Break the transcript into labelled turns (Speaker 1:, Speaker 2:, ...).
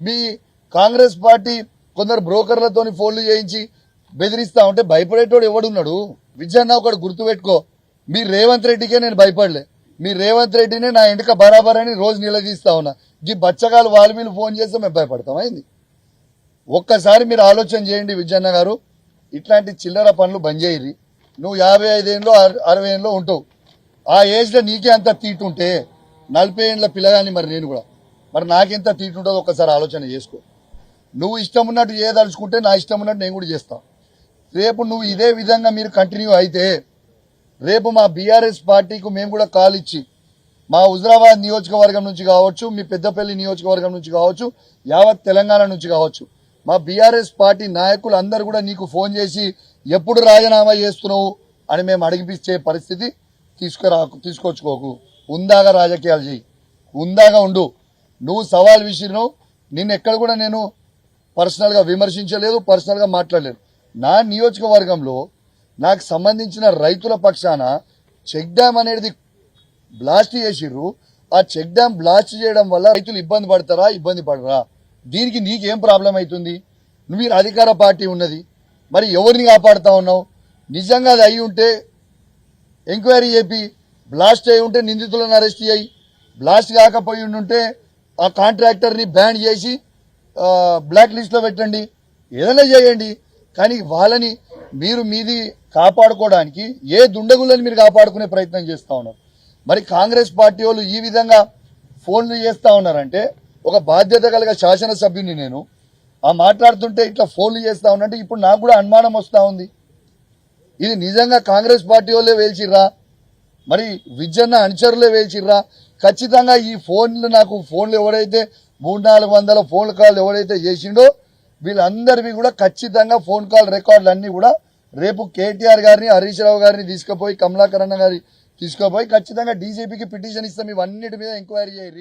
Speaker 1: మీ Congress party కొందరు బ్రోకర్లతోని ఫోన్లు చేయించి బెదిరిస్తా ఉంటే భయపడేటోడు ఎవడున్నాడు? విజయన్న ఒకటి గుర్తుపెట్టుకో. మీ రేవంత్ రెడ్డికే నేను భయపడలే. మీ రేవంత్ రెడ్డినే నా ఇంటిక బరాబర్ అని రోజు నిలదీస్తా ఉన్నా. ఈ బచ్చగాలు వాళ్ళ మీద ఫోన్ చేస్తే మేము భయపడతాం అయింది? ఒక్కసారి మీరు ఆలోచన చేయండి విజయన్న గారు. ఇట్లాంటి చిల్లర పనులు బంద్ చేయరు నువ్వు యాభై ఐదేళ్ళు అరవై ఏళ్ళలో ఉంటావు. ఆ ఏజ్లో నీకే అంత తీటు ఉంటే నలభై ఏళ్ళ పిల్లగాని మరి నేను కూడా. మరి నాకెంత తీటు ఉంటుందో ఒక్కసారి ఆలోచన చేసుకో. నువ్వు ఇష్టం ఉన్నట్టు చేయదలుచుకుంటే నా ఇష్టం ఉన్నట్టు నేను కూడా చేస్తాను రేపు నువ్వు ఇదే విధంగా మీరు కంటిన్యూ అయితే రేపు మా బీఆర్ఎస్ పార్టీకి మేము కూడా కాల్ ఇచ్చి మా హుజరాబాద్ నియోజకవర్గం నుంచి కావచ్చు మీ పెద్దపల్లి నియోజకవర్గం నుంచి కావచ్చు యావత్ తెలంగాణ నుంచి కావచ్చు మా బీఆర్ఎస్ పార్టీ నాయకులు అందరు కూడా నీకు ఫోన్ చేసి ఎప్పుడు రాజీనామా చేస్తున్నావు అని మేము అడిగిపించే పరిస్థితి తీసుకురా తీసుకొచ్చుకోకు. ఉందాగా రాజకీయాలు చేయి. ఉందాగా ఉండు. నువ్వు సవాల్ విసిరినావు నిన్ను ఎక్కడ కూడా నేను పర్సనల్గా విమర్శించలేదు పర్సనల్గా మాట్లాడలేదు. నా నియోజకవర్గంలో నాకు సంబంధించిన రైతుల పక్షాన చెక్ డ్యామ్ అనేది బ్లాస్ట్ చేసిర్రు. ఆ చెక్ డ్యామ్ బ్లాస్ట్ చేయడం వల్ల రైతులు ఇబ్బంది పడతారా ఇబ్బంది పడరా? దీనికి నీకేం ప్రాబ్లం అవుతుంది? మీరు అధికార పార్టీ ఉన్నది. మరి ఎవరిని కాపాడుతా ఉన్నావు? నిజంగా అది అయి ఉంటే ఎంక్వైరీ చేపి బ్లాస్ట్ అయి ఉంటే నిందితులను అరెస్ట్ చేయి. బ్లాస్ట్ కాకపోయి ఉంటే ఆ కాంట్రాక్టర్ని బ్యాన్ చేసి బ్లాక్ లిస్ట్లో పెట్టండి. ఏదైనా చేయండి. కానీ వాళ్ళని మీరు మీది కాపాడుకోవడానికి ఏ దుండగులని మీరు కాపాడుకునే ప్రయత్నం చేస్తూ ఉన్నారు? మరి కాంగ్రెస్ పార్టీ వాళ్ళు ఈ విధంగా ఫోన్లు చేస్తూ ఉన్నారంటే ఒక బాధ్యత కలిగ శాసనసభ్యుని నేను ఆ మాట్లాడుతుంటే ఇట్లా ఫోన్లు చేస్తూ ఉన్నట్టు ఇప్పుడు నాకు కూడా అనుమానం వస్తూ ఉంది. ఇది నిజంగా కాంగ్రెస్ పార్టీ వాళ్ళే వేల్చిర్రా? మరి విజన్న అనుచరులే వేల్చిర్రా? ఖచ్చితంగా ఈ ఫోన్లు నాకు ఫోన్లు ఎవరైతే మూడు నాలుగు వందల ఫోన్ కాల్ ఎవరైతే చేసిండో వీళ్ళందరివి కూడా ఖచ్చితంగా ఫోన్ కాల్ రికార్డులు అన్నీ కూడా రేపు కేటీఆర్ గారిని హరీష్ రావు గారిని తీసుకుపోయి కమలాకరణ గారి తీసుకుపోయి ఖచ్చితంగా డీజీపీకి పిటిషన్ ఇస్తాం. ఇవన్నిటి మీద ఎంక్వైరీ చేయరు